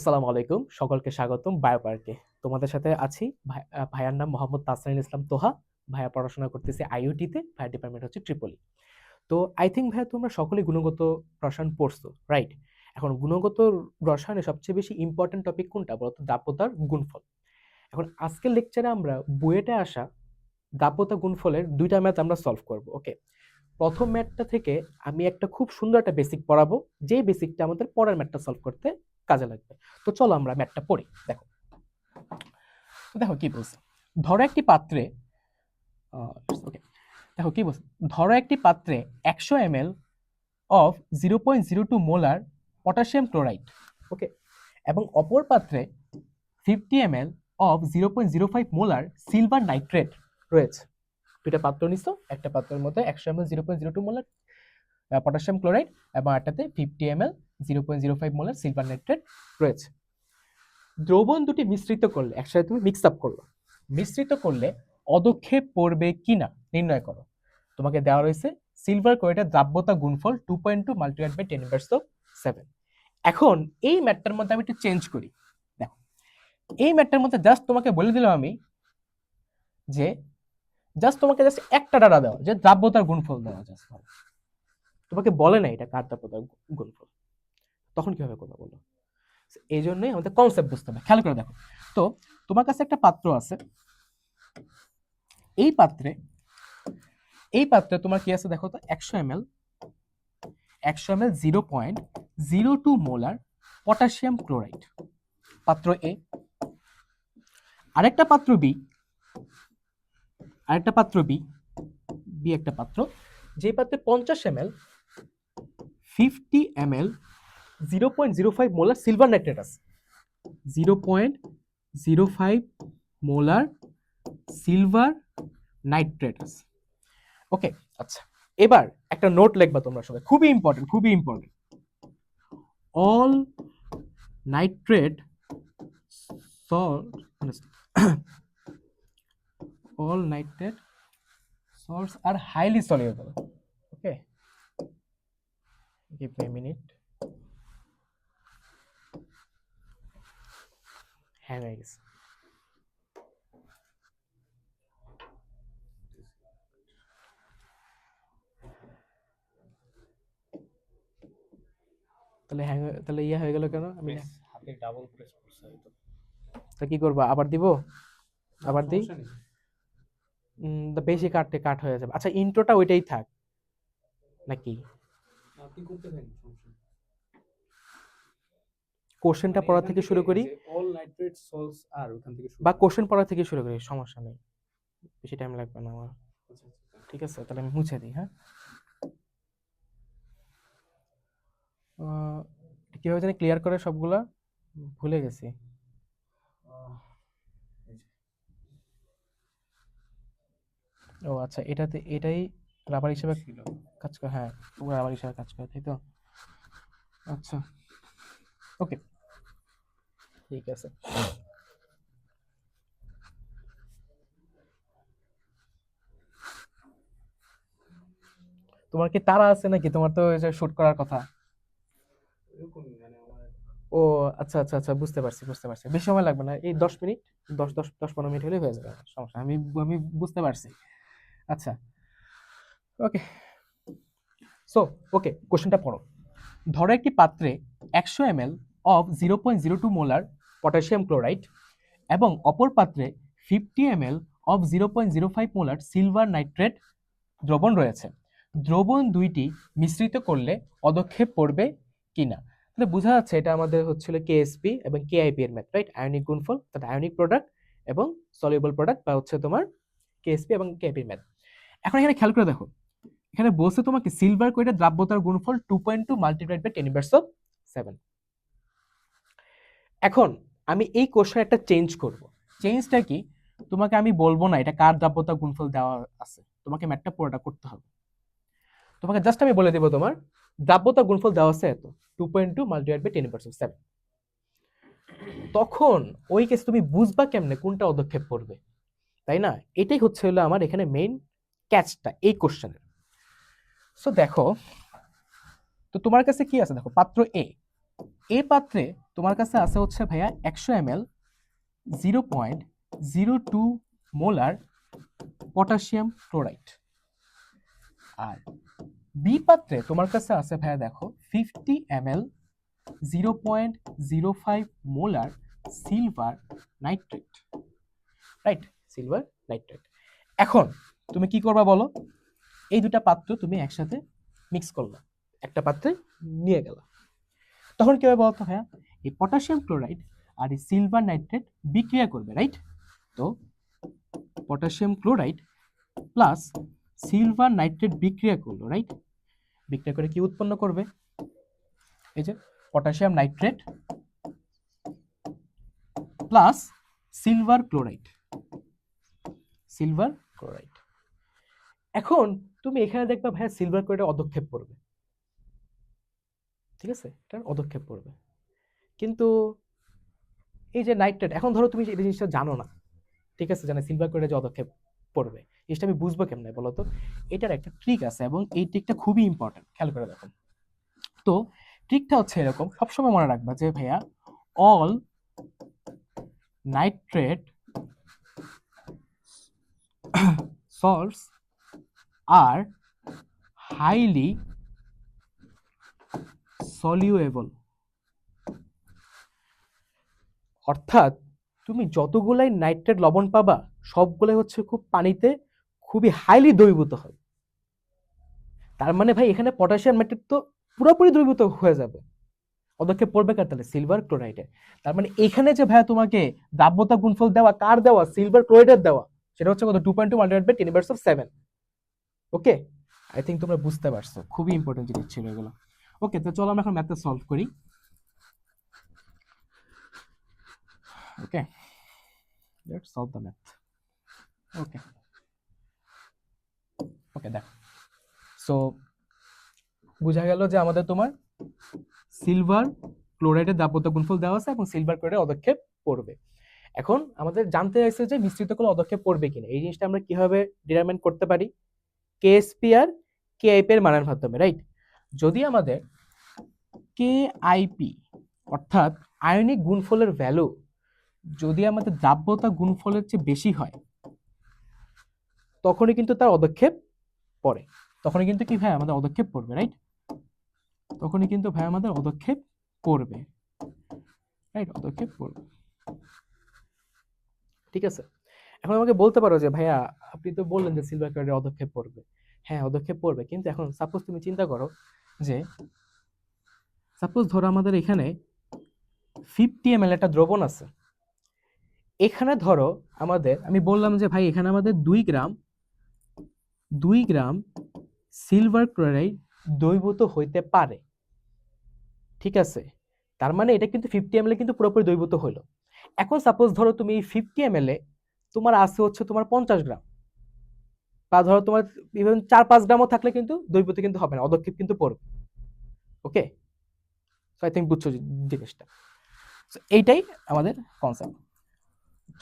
আসসালামু আলাইকুম। সকলকে স্বাগতম বায়ো পার্কে তোমাদের সাথে আছি ভাই- ভাইয়ার নাম মোহাম্মদ তাসরিন ইসলাম তোহা। ভাইয়া পড়াশোনা করতেছে আইওটিতে, ভাইয়া ডিপার্টমেন্ট হচ্ছে ট্রিপলি। তো আই থিঙ্ক ভাইয়া তোমরা সকলেই গুণগত রসায়ন পড়ছো রাইট এখন গুণগত রসায়নে সবচেয়ে বেশি ইম্পর্টেন্ট টপিক কোনটা? বলতো দাপতার গুণফল। এখন আজকের লেকচারে আমরা বুয়েটে আসা দাপতা গুণফলের দুইটা ম্যাথ আমরা সলভ করব ওকে প্রথম ম্যাথটা থেকে আমি একটা খুব সুন্দর একটা বেসিক পড়াবো। যে বেসিকটা আমাদের পরের ম্যাথটা সলভ করতে কাজে লাগবে। তো চলো আমরা ম্যাটটা পড়ি, দেখো। দেখো কি বলছে, ধরো একটি পাত্রে ওকে দেখো কি বলছে, ধরো একটি পাত্রে একশো M L of zero point zero two molar potassium chloride okay এবং অপর পাত্রে fifty M L of zero point zero five molar silver nitrate রয়েছে। দুইটা পাত্র নিছো, একটা পাত্রের মধ্যে একশো M L zero point zero two molar potassium chloride এবং একটাতে fifty M L zero point zero five molar silver nitrate রয়েছে। দ্রবণ দুটি মিশ্রিত করলে, একসাথে তুমি মিক্স আপ করল। মিশ্রিত করলে অদক্ষেপ পড়বে কিনা নির্ণয় করো। তোমাকে দেওয়া রয়েছে সিলভার ক্লোরাইডের দ্রাব্যতা গুণফল two point two multiplied by ten inverse of seven এখন এই ম্যাটটার মধ্যে আমি একটু চেঞ্জ করি। দেখো, এই ম্যাটটার মধ্যে জাস্ট তোমাকে বলে দিলাম আমি যে জাস্ট তোমাকে জাস্ট একটা ডাটা দেওয়া যে দ্রাব্যতার গুণফল দেওয়া জাস্ট তোমাকে বলে না এটা কার গু- গুণফল তখন কীভাবে করবে বলো? এই জন্যই আমাদের কনসেপ্ট বুঝতে হবে। খেয়াল করে দেখো। তো তোমার কাছে একটা পাত্র আছে। এই পাত্রে এই পাত্রে তোমার কি আছে দেখো তো? একশো এম এল একশো M L zero point zero two molar potassium chloride. পাত্র এ। আরেকটা পাত্র বি। আরেকটা পাত্র বি। বি একটা পাত্র। যে পাত্রে পঞ্চাশ M L fifty M L zero point zero five molar silver nitrate আছে zero point zero five molar silver nitrate আছে ওকে আচ্ছা এবার একটা নোট লিখবা তোমরা সবাই। খুবই ইম্পর্টেন্ট খুবই important all nitrate all nitrate salts are highly soluble, okay? Give me a minute. Hang হয়ে গেছে তাহলে হ্যাং তাহলে ইয়ে হয়ে গেল কেন? আমি হাতে ডাবল প্রেস করছে হয়তো। তা কি করবা? আবার দিব? আবার দিই? বেশি কাটতে কাট হয়ে যাবে। আচ্ছা ইন্ট্রোটা ওইটাই থাক। নাকি? আপনি করতে থাকেন সমস্যা নেই। কোশ্চেনটা পড়া থেকে শুরু করি। অল নাইট্রেট সলস আর ওখান থেকে শুরু বা কোশ্চেন পড়া থেকে শুরু করি সমস্যা নেই। বেশি টাইম লাগবে না আমার। আচ্ছা, আচ্ছা। ঠিক আছে তাহলে আমি মুছে দিই হ্যাঁ? কীভাবে জানি ক্লিয়ার করে সবগুলা? ভুলে গেছি। ও আচ্ছা এটাতে এটাই রাবার হিসেবে কাজ করে হ্যাঁ রাবার হিসেবে কাজ করে তাই তো? আচ্ছা। ওকে ঠিক আছে। তোমার কি তারা আছে নাকি? তোমার তো শুট করার কথা। মানে ও আচ্ছা আচ্ছা আচ্ছা বুঝতে পারছি বুঝতে পারছি। বেশি সময় লাগবে না এই দশ মিনিট দশ দশ দশ পনেরো মিনিট হলেই হয়ে যাবে সমস্যা আমি আমি বুঝতে পারছি। আচ্ছা ওকে সো ওকে কোশ্চেনটা পড়ো। ধরো একটি পাত্রে একশো M L of zero point zero two molar potassium chloride এবং অপর পাত্রে fifty M L of zero point zero five molar silver nitrate দ্রবণ রয়েছে। দ্রবণ দুইটি মিশ্রিত করলে অদক্ষেপ পড়বে কিনা? তাহলে বোঝা যাচ্ছে এটা আমাদের হচ্ছিল কেএসপি এবং কেআইপি এর ম্যাথ রাইট আয়নিক গুণফল অর্থাৎ আয়নিক প্রোডাক্ট এবং সলিউবল প্রোডাক্ট বা হচ্ছে তোমার কেএসপি এবং কেআইপি ম্যাথ এখন এখানে খেয়াল করে দেখো এখানে বলছে তোমাকে সিলভার কোয়েটের দ্রাব্যতার গুণফল two point two multiplied by ten inverse of seven এখন আমি এই কোশ্চেন একটা চেঞ্জ করব। চেঞ্জটা কি? তোমাকে আমি বলব না এটা কার দ্রাব্যতা গুণফল দেওয়া আছে। তোমাকে ম্যাটটা পুরোটা করতে হবে। তোমাকে জাস্ট আমি বলে দেবো তোমার দ্রাব্যতা গুণফল দেওয়া আছে এত two point two multiplied by ten percent seven তখন ওই কেস তুমি বুঝবা কেমনে, কোনটা পদক্ষেপ পড়বে তাই না? এটাই হচ্ছে হলো আমার এখানে মেইন ক্যাচটা এই কোশ্চেনের সো দেখো, তো তোমার কাছে কি আছে? দেখো, পাত্র এ এ পাত্রে তোমার কাছে আছে হচ্ছে ভাইয়া একশো M L zero point zero two molar potassium chloride. আর বি পাত্রে তোমার কাছে আছে ভাইয়া দেখো fifty M L zero point zero five molar silver nitrate. Right silver nitrate এখন, তুমি কি করবা বলো? এই দুটা পাত্র তুমি একসাথে মিক্স করলা। একটা পাত্রে নিয়ে গেলা। তখন কি হবে বলতো ভাইয়া? এই পটাশিয়াম ক্লোরাইড আর এই সিলভার নাইট্রেট বিক্রিয়া করবে রাইট তো potassium chloride plus silver nitrate বিক্রিয়া করল রাইট বিক্রিয়া করে কি উৎপন্ন করবে? এই যে potassium nitrate plus silver chloride silver chloride এখন তুমি এখানে দেখবা, ভাইয়া সিলভার ক্লোরাইডের অদক্ষেপ পড়বে। ঠিক আছে? এটার অদক্ষেপ পড়বে। কিন্তু এই যে নাইট্রেট এখন ধরো তুমি এই জিনিসটা জানো না। ঠিক আছে? জানে সিলভার ক্লোরাইডে যে অদক্ষেপ পড়বে, জিনিসটা আমি বুঝব কেমনে বলো তো? এটার একটা ট্রিক আছে এবং এই ট্রিকটা খুবই ইম্পর্টেন্ট খেয়াল করে দেখো। তো ট্রিকটা হচ্ছে এরকম, সবসময় মনে রাখবা যে, ভাইয়া all nitrate salts are highly soluble. অর্থাৎ তুমি যতগুলাই নাইট্রেট লবণ পাবা, সবগুলাই হচ্ছে খুব পানিতে খুবই হাইলি দ্রবীভূত হয়। তার মানে ভাই, এখানে পটাশিয়াম নাইট্রেট তো পুরোপুরি দ্রবীভূত হয়ে যাবে। পদক্ষেপ পড়বে কার তাহলে? সিলভার ক্লোরাইডে তার মানে এখানে যে ভাইয়া তোমাকে দ্রাব্যতা গুণফল দেওয়া, কার দেওয়া? সিলভার ক্লোরাইডের দেওয়া। সেটা হচ্ছে কত? Two point two multiplied by ten of seven okay I think তোমরা বুঝতে পারছ। খুবই ইম্পর্টেন্ট জিনিস ছিল এগুলো। ওকে তো চলো আমরা এখন ম্যাথটা সলভ করি। Okay let's solve the math okay okay দেখো। সো বোঝা গেল যে আমাদের তোমার সিলভার ক্লোরাইডের দাব্যতা গুণফল দেওয়া আছে এবং সিলভার ক্লোরাইডের অদক্ষেপ পড়বে। এখন আমাদের জানতে চাইছে যে মিশ্রিত কোনো অদক্ষেপ পড়বে কিনা। এই জিনিসটা আমরা কীভাবে ডিটারমাইন করতে পারি? কেএসপি আর কেআইপি এর মানের মাধ্যমে রাইট যদি আমাদের কে আইপি অর্থাৎ আয়নিক গুণফলের ভ্যালু যদি আমাদের দ্রাব্যতা গুণফলের চেয়ে বেশি হয়, তখনই কিন্তু তার অদক্ষেপ পড়ে। তখনই কিন্তু কি ভাই আমাদের অদক্ষেপ পড়বে রাইট তখনই কিন্তু ভাই আমাদের অদক্ষেপ পড়বে রাইট অদক্ষেপ পড়বে। ঠিক আছে? এখন আমাকে বলতে পারো যে, ভাইয়া, আপনি তো বললেন যে সিলভার কার্ডের অদক্ষেপ পড়বে হ্যাঁ অদক্ষেপ পড়বে কিন্তু এখন সাপোজ তুমি চিন্তা করো যে সাপোজ ধরো আমাদের এখানে ফিফটি এম একটা দ্রবণ আছে। এখানে ধরো আমাদের, আমি বললাম যে, ভাই, এখানে আমাদের দুই গ্রাম দুই গ্রাম সিলভার ক্লোরাইড দৈবত হইতে পারে। ঠিক আছে? তার মানে এটা কিন্তু ফিফটি এম কিন্তু পুরোপুরি দৈবত হলো এখন সাপোজ ধরো তুমি এই ফিফটি এম তোমার আছে হচ্ছে তোমার পঞ্চাশ গ্রাম। বা ধরো তোমার ইভেন চার পাঁচ গ্রামও থাকলে কিন্তু দ্রবীভূত কিন্তু হবে না, অদক্ষেপ কিন্তু পড়বে। ওকে আই থিঙ্ক বুঝছ জিনিসটা। এইটাই আমাদের কনসেপ্ট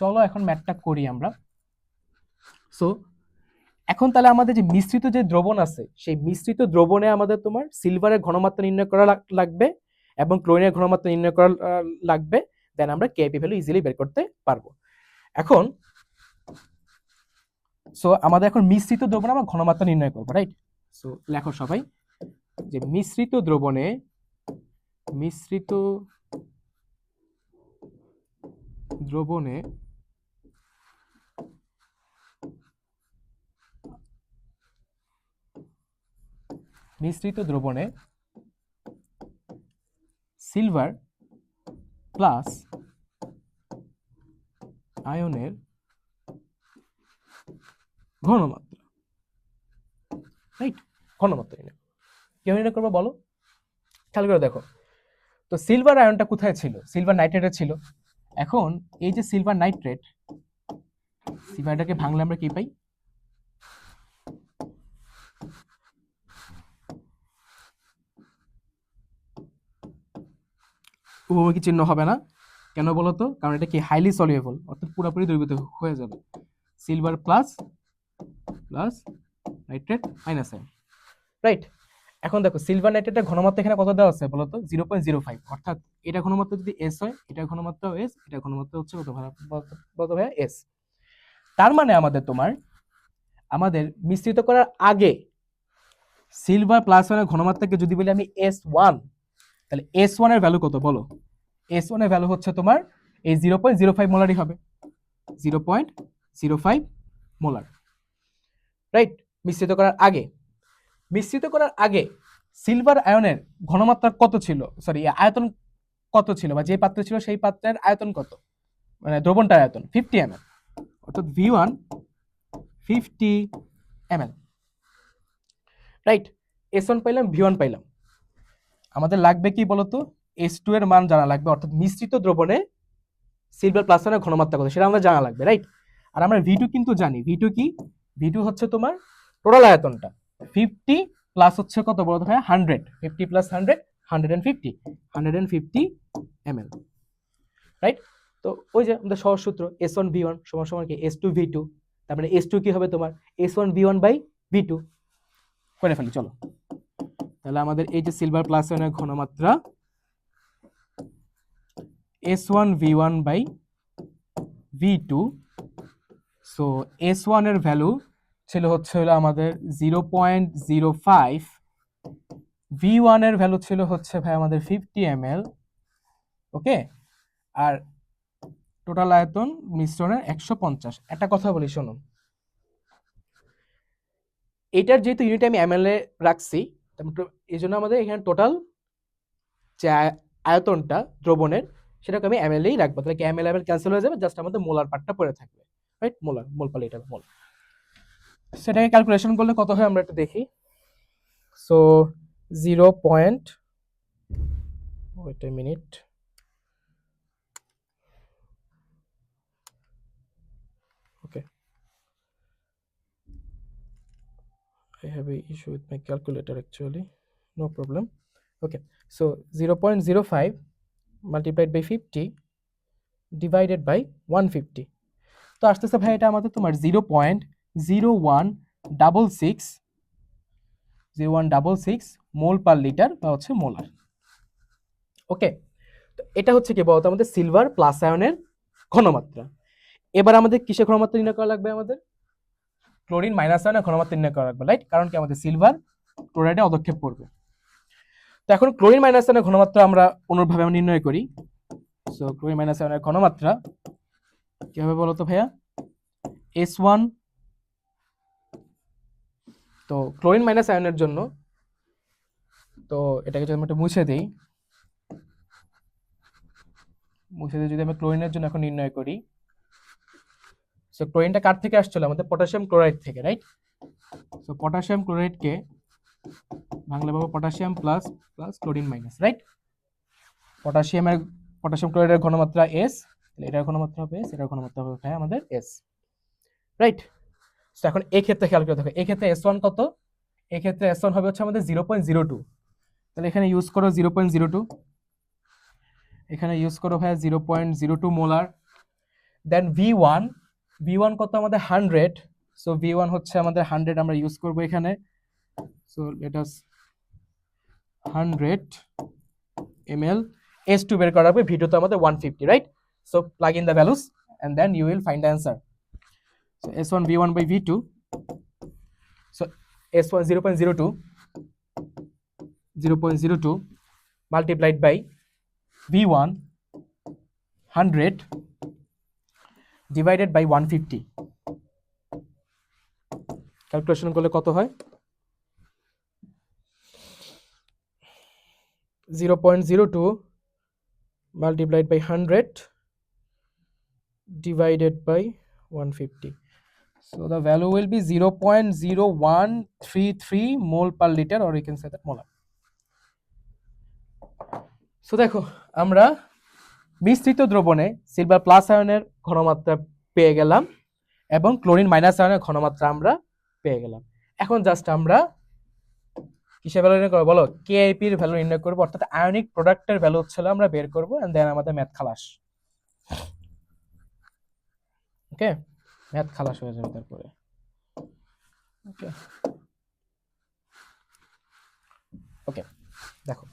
চলো এখন ম্যাথটা করি আমরা। সো এখন তাহলে আমাদের যে মিশ্রিত যে দ্রবণ আছে, সেই মিশ্রিত দ্রবণে আমাদের তোমার সিলভারের ঘনমাত্রা নির্ণয় করা লাগবে এবং ক্লোরিনের ঘনমাত্রা নির্ণয় করা লাগবে। দেন আমরা কেপি ভ্যালু ইজিলি বের করতে পারব। এখন সো আমাদের এখন মিশ্রিত দ্রবণে আমরা ঘনমাত্রা নির্ণয় করব রাইট সো লেখো সবাই যে মিশ্রিত দ্রবণে মিশ্রিত দ্রবণে মিশ্রিত দ্রবণে সিলভার প্লাস আয়নের ঘনমাত্রা। রাইট ঘনমাত্রা নির্ণয় কেউ নির্ণয় করব বলো? খেয়াল করে দেখো। তো সিলভার আয়নটা কোথায় ছিল? সিলভার নাইট্রেটে ছিল। এখন এই যে সিলভার নাইট্রেট সিলভারটাকে ভাঙলে আমরা কি পাই? উপমুখী চিহ্ন হবে না। কেন বলো তো কারণ এটা কি হাইলি সলিউবল অর্থাৎ পুরোপুরি দ্রবীভূত হয়ে যাবে। Silver plus plus nitrate minus ion right. এখন দেখো সিলভার নাইট্রেটের ঘনমাত্রা এখানে কত দেওয়া আছে বলো তো জিরো পয়েন্ট জিরো ফাইভ। অর্থাৎ এটা ঘনমাত্রা যদি এস হয়, এটা ঘনমাত্রা এস এটা ঘনমাত্রা হচ্ছে কত কত ভাইয়া এস তার মানে আমাদের তোমার, আমাদের মিশ্রিত করার আগে সিলভার প্লাস ওয়ানের ঘনমাত্রাকে যদি বলি আমি এস ওয়ান, তাহলে এস ওয়ানের ভ্যালু কত বলো? এস ওয়ানের ভ্যালু হচ্ছে তোমার এই জিরো পয়েন্ট জিরো ফাইভ মোলারই হবে। Zero point zero five molar. Right মিশ্রিত করার আগে। মিশ্রিত করার আগে সিলভার আয়নের ঘনমাত্রা কত ছিল? সরি আয়তন কত ছিল বা যে পাত্র ছিল সেই পাত্রের আয়তন কত? মানে দ্রবণটার আয়তন ফিফটি এম অর্থাৎ V one fifty M right S one পাইলাম ভি ওয়ান পাইলাম। আমাদের লাগবে কি বলতো? এস টু এর মান জানা লাগবে, অর্থাৎ মিশ্রিত দ্রবণে সিলভার প্লাস ওয়ানের ঘনমাত্রা কত, সেটা আমাদের জানা লাগবে রাইট আর আমরা ভি টু কিন্তু জানি। ভি টু কি? ভি টু হচ্ছে তোমার টোটাল আয়তনটা। ফিফটি প্লাস হচ্ছে কত বড় ভাই hundred fifty plus hundred hundred and fifty hundred and fifty M L right তো ওই যে আমাদের সহজ সূত্র এস ওয়ান ভি ওয়ান সমান সমান কি? এস টু ভি টু তার মানে এস টু কি হবে তোমার? S one V one by V two করে ফেলি, চলো। তাহলে আমাদের এই যে সিলভার প্লাস ওয়ানের ঘনমাত্রা S one V one by V two so S ওয়ানের ভ্যালু ছিল হচ্ছে হলো আমাদের zero point zero five V ওয়ানের ভ্যালু ছিল হচ্ছে ভাই আমাদের ফিফটি এম ওকে আর টোটাল আয়তন মিশ্রণের একশো পঞ্চাশ। একটা কথা বলি শোনো এটার যেহেতু ইউনিট আমি এম এ রাখছি এই জন্য আমাদের এখানে টোটাল যে আয়- আয়তনটা দ্রবণের, সেটাকে আমি এম এলই রাখব। তাহলে কি এম এল ক্যান্সেল হয়ে যাবে? জাস্ট আমাদের মোলার পার্টটা পড়ে থাকবে। রাইট মোলার মোল পালে এটা মোল সেটাকে ক্যালকুলেশন করলে কত হয় আমরা একটু দেখি so zero point wait a minute okay I have a issue with my calculator actually. No problem. Okay, so 0.05 multiplied by 50 divided by 150. তো আসতেছে ভাই এটা আমাদের তোমার zero point zero one double six, zero one double six mole per litre বা হচ্ছে molar. ওকে, তো এটা হচ্ছে কি বলতো আমাদের সিলভার প্লাস আয়নের ঘনমাত্রা। এবার আমাদের কিসের ঘনমাত্রা নির্ণয় করা লাগবে আমাদের? ক্লোরিন মাইনাস আয়নের ঘনমাত্রা নির্ণয় করা লাগবে রাইট কারণ কি আমাদের সিলভার ক্লোরাইডে অদক্ষেপ পড়বে তো এখন ক্লোরিন মাইনাস আয়নের ঘনমাত্রা আমরা অনুরূপভাবে নির্ণয় করি। সো ক্লোরিন মাইনাস আয়নের ঘনমাত্রা কীভাবে বলো তো ভাইয়া? এস ওয়ান তো ক্লোরিন মাইনাস আয়নের জন্য, তো এটাকে যদি আমি মুছে দিই, মুছে দিয়ে যদি আমি ক্লোরিনের জন্য এখন নির্ণয় করি সো ক্লোরিনটা কার থেকে আসছিল? আমাদের পটাশিয়াম ক্লোরাইড থেকে রাইট সো পটাশিয়াম ক্লোরাইডকে বাংলা পাবো potassium plus plus chlorine minus right পটাশিয়ামের পটাশিয়াম ক্লোরাইডের ঘনমাত্রা এস এটার ঘনমাত্রা হবে এস এটার ঘনমাত্রা হবে ভাই আমাদের এস রাইট তো এখন এই ক্ষেত্রে খেয়াল করে দেখো এই ক্ষেত্রে এস ওয়ান কত? এই ক্ষেত্রে এস ওয়ান হবে হচ্ছে আমাদের জিরো পয়েন্ট জিরো টু তাহলে এখানে ইউজ করো জিরো পয়েন্ট জিরো টু এখানে ইউজ করো ভাইয়া zero point zero two molar then V one V one কত আমাদের হান্ড্রেড সো ভি ওয়ান হচ্ছে আমাদের হান্ড্রেড আমরা ইউজ করব এখানে। So let us hundred M L S two বের করা হবে ভিডিও তো আমাদের one fifty right the answer so S one V one by V two so S one zero point zero two zero point zero two multiplied by V one hundred divided by one fifty calculation করলে কত হয়? Zero point zero two multiplied divided by 150 so, the value will be 0.0133 mole per liter, or you can say that molar. So, দেখো, আমরা মিশ্রিত দ্রবণে silver plus আয়নের ঘনমাত্রা পেয়ে গেলাম, এবং ক্লোরিন মাইনাস আয়নের ঘনমাত্রা আমরা পেয়ে গেলাম। এখন জাস্ট আমরা কিসের ভ্যালু নির্ণয় করব? বলো কেআইপি এর ভ্যালু নির্ণয় করব, অর্থাৎ আয়নিক প্রোডাক্টের ভ্যালু হচ্ছে আমরা বের করব এন্ড দেন আমাদের ম্যাথ খালাস ওকে? ম্যাথ খালাস হয়ে যাবে তারপরে। ওকে। ওকে, দেখো।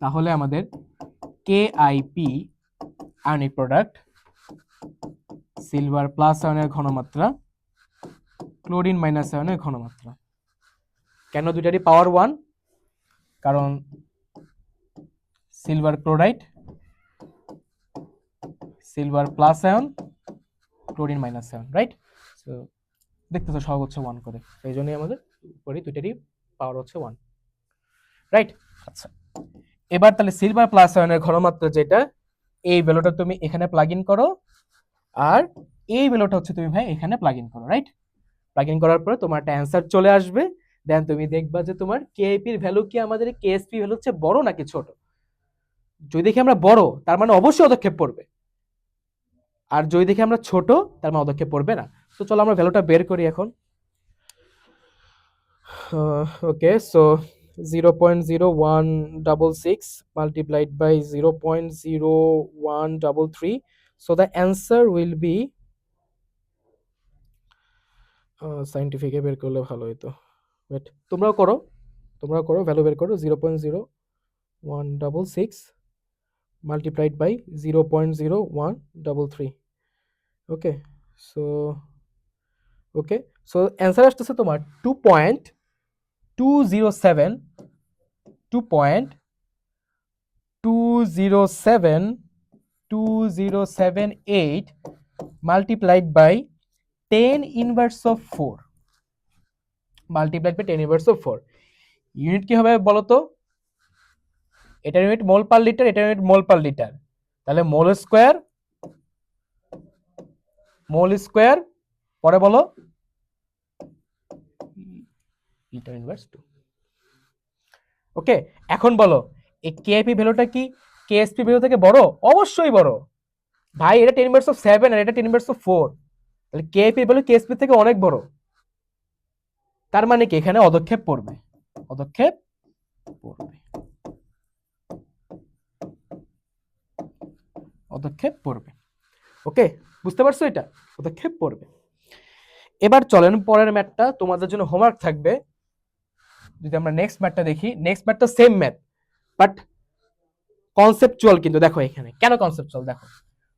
তাহলে আমাদের K IP ionic product silver plus আয়নের ঘনমাত্রা ক্লোরিন মাইনাস আয়নের ঘনমাত্রা। কেন দুইটারই পাওয়ার ওয়ান কারণ silver chloride silver plus ion chlorine minus ion right so দেখতেছো সব হচ্ছে ওয়ান করে। এই জন্যই আমাদের করি দুইটারই পাওয়ার হচ্ছে ওয়ান রাইট আচ্ছা। এবার তাহলে সিলভার প্লাস আয়নের ঘনমাত্রা যেটা এই ভ্যালুটা তুমি এখানে প্লাগ ইন করো আর এই ভ্যালুটা হচ্ছে তুমি ভাই এখানে প্লাগ ইন করো রাইট প্লাগ ইন করার পরে তোমার একটা অ্যান্সার চলে আসবে। দেন তুমি দেখবা যে তোমার কেএপির ভ্যালু কি আমাদের কেএসপি ভ্যালু হচ্ছে বড় নাকি ছোট? যদি দেখি আমরা বড় তার মানে অবশ্যই পদক্ষেপ পড়বে আর যদি দেখি আমরা ছোট, তার মানে অধ্যক্ষে পড়বে না। তো চলো আমরা ভ্যালুটা বের করি এখন। Okay so zero point zero one double six multiplied by zero point zero one double three so the answer will be সাইন্টিফিকে বের করলে ভালো হতো ওয়েট তোমরাও করো তোমরাও করো ভ্যালু বের করো zero point zero one double six multiplied by zero point zero one double three okay so okay so answer আসতেছে তোমার two point two zero seven two point two zero seven two zero seven eight multiplied by ten inverse of four multiplied by ten inverse of four unit কি হবে বলো তো এটার unit mole per litre এটার unit mole per litre তাহলে mole square mole square পরে বলো। Inverse two. ওকে এখন বলো এই কেপি ভ্যালুটা কি? কেএসপি ভ্যালু থেকে বড়? অবশ্যই বড়। ভাই এটা টেন ইনভার্স অফ সেভেন আর এটা টেন ইনভার্স অফ ফোর তাহলে কেপি ভ্যালু কেএসপি থেকে অনেক বড়। তার মানে কি? এখানে পদক্ষেপ পড়বে। পদক্ষেপ পড়বে। পদক্ষেপ পড়বে। ওকে বুঝতে পারছ এটা? পদক্ষেপ পড়বে। এবার চলেন পরের ম্যাথটা। তোমাদের জন্য হোমওয়ার্ক থাকবে। যদি আমরা নেক্সট ম্যাথটা দেখি নেক্সট ম্যাথটা সেম ম্যাথ বাট কনসেপচুয়াল কিন্তু দেখো এখানে। কেন কনসেপচুয়াল দেখো।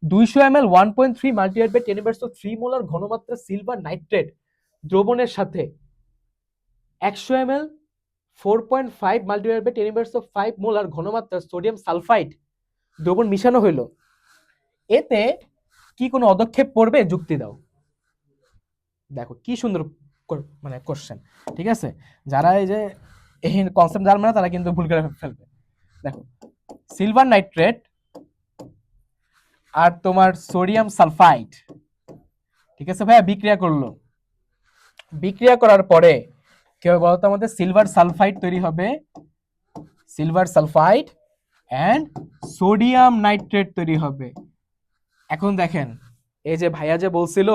দুইশো M L one point three multiplied by ten three molar ঘনমাত্রা সিলভার নাইট্রেট দ্রবণের সাথে। একশো M L four point five multiplied by ten inverse of five molar ঘনমাত্রা সোডিয়াম সালফাইড দ্রবণ মিশানো হইল। এতে কি কোনো পদক্ষেপ পড়বে? যুক্তি দাও। দেখো, কি সুন্দর মানে কোশ্চেন ঠিক আছে? যারা এই যে এই কনসেপ্ট জানবে না তারা কিন্তু ভুল করে ফেলবে। দেখো সিলভার নাইট্রেট আর তোমার সোডিয়াম সালফাইড ঠিক আছে ভাইয়া? বিক্রিয়া করল। বিক্রিয়া করার পরে, কি হবে বলতো আমাদের? সিলভার সালফাইড তৈরি হবে। Silver sulphide and sodium nitrate তৈরি হবে। এখন দেখেন, এই যে ভাইয়া যে বলছিল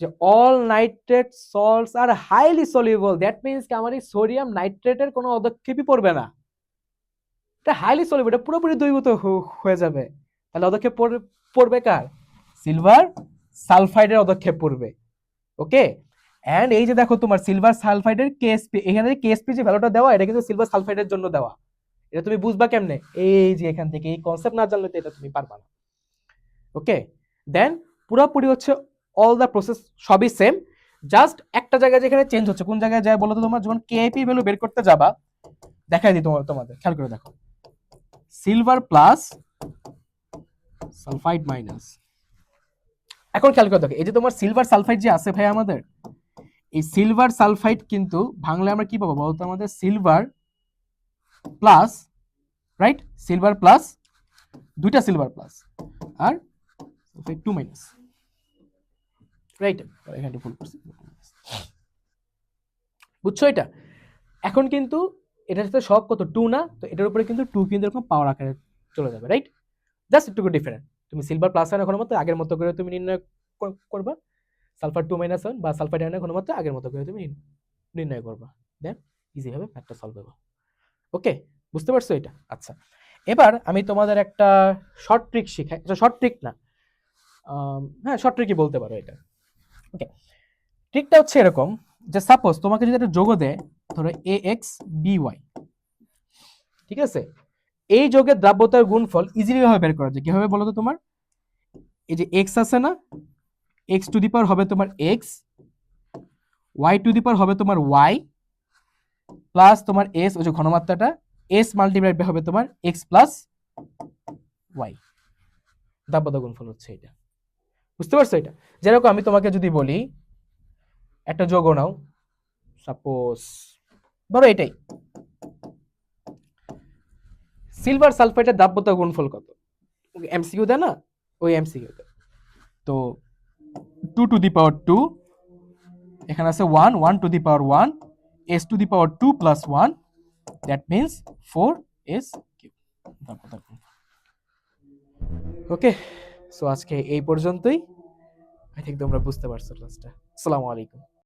যে all nitrate salts are highly soluble that means কি আমার এই সোডিয়াম নাইট্রেটের কোনো পদক্ষেপই পড়বে না। এটা হাইলি সলিউবল এটা পুরোপুরি দ্রবীভূত হ- হয়ে যাবে। তাহলে পদক্ষেপ পড়বে কার? সিলভার সালফাইডের পদক্ষেপ পড়বে। ওকে অ্যান্ড এই যে দেখো তোমার সিলভার সালফাইডের কেএসপি এখানে কেএসপি যে ভ্যালুটা দেওয়া, এটা কিন্তু সিলভার সালফাইডের জন্য দেওয়া। এটা তুমি বুঝবা কেমনে? এই যে এখান থেকে, এই কনসেপ্ট না জানলে তো এটা তুমি পারবা না। ওকে দেন পুরোপুরি হচ্ছে অল দ্য প্রসেস সবই সেম জাস্ট একটা জায়গায় যেখানে চেঞ্জ হচ্ছে। কোন জায়গায় যায় বলো তো তোমার? যখন কেপি ভ্যালু বের করতে যাবা, দেখাই দিই তোমার তোমাদের। খেয়াল করে দেখো। সিলভার প্লাস সালফাইড মাইনাস এখন খেয়াল করে দেখো। এই যে তোমার সিলভার সালফাইড যে আছে ভাই আমাদের, এই সিলভার সালফাইড কিন্তু ভাঙলে আমরা কি পাবো বলতো আমাদের? Silver plus right silver plus দুইটা সিলভার প্লাস আর সালফাইড টু মাইনাস রাইট এখানে ভুল করছি বুঝছ এটা? এখন কিন্তু এটার সাথে সব কত? টু না? তো এটার উপরে কিন্তু টু কিন্তু এরকম পাওয়ার আকারে চলে যাবে রাইট জাস্ট একটু ডিফারেন্ট তুমি সিলভার প্লাস আয়নের ঘনমাত্রা আগের মতো করে তুমি নির্ণয় করবা। সালফার টু মাইনাস ওয়ান বা সালফার আয়নের মতো আগের মতো করে তুমি নির- নির্ণয় করবা। দেন ইজি হবে ম্যাথটা সলভ হবে ওকে বুঝতে পারছ এটা? আচ্ছা। এবার আমি তোমাদের একটা শর্ট ট্রিক শিখাই। শর্ট ট্রিক না। হ্যাঁ শর্ট ট্রিকই বলতে পারো এটা। ওকে ট্রিকটা হচ্ছে এরকম যে সাপোজ তোমাকে যদি একটা যোগ দেয়, ধরো এ এক্স বি ওয়াই ঠিক আছে? এই যোগের দ্রাব্যতার গুণফল ইজিলি ভাবে বের করা যায়। কীভাবে বলো তো তোমার? এই যে এক্স আছে না এক্স টু দি পাওয়ার হবে তোমার X Y to the power হবে তোমার ওয়াই প্লাস তোমার এস ওই যে ঘনমাত্রাটা এস মাল্টিপ্লাই হবে তোমার এক্স প্লাস ওয়াই দাব্যতা গুণফল হচ্ছে এটা। বুঝতে পারছ এটা? যেরকম আমি তোমাকে যদি বলি, একটা যোগ নাও। সাপোজ ধরো এটাই। সিলভার সালফেটের দাব্যতা গুণফল কত? এমসিকিউ দেয় না? ওই এমসিকিউ তো। Two to the power two এখানে আছে one one to the power one S to the power two plus one that means four S cube okay so আজকে এই পর্যন্তই। আই থিঙ্ক তোমরা বুঝতে পারছ ক্লাসটা আসসালামু আলাইকুম।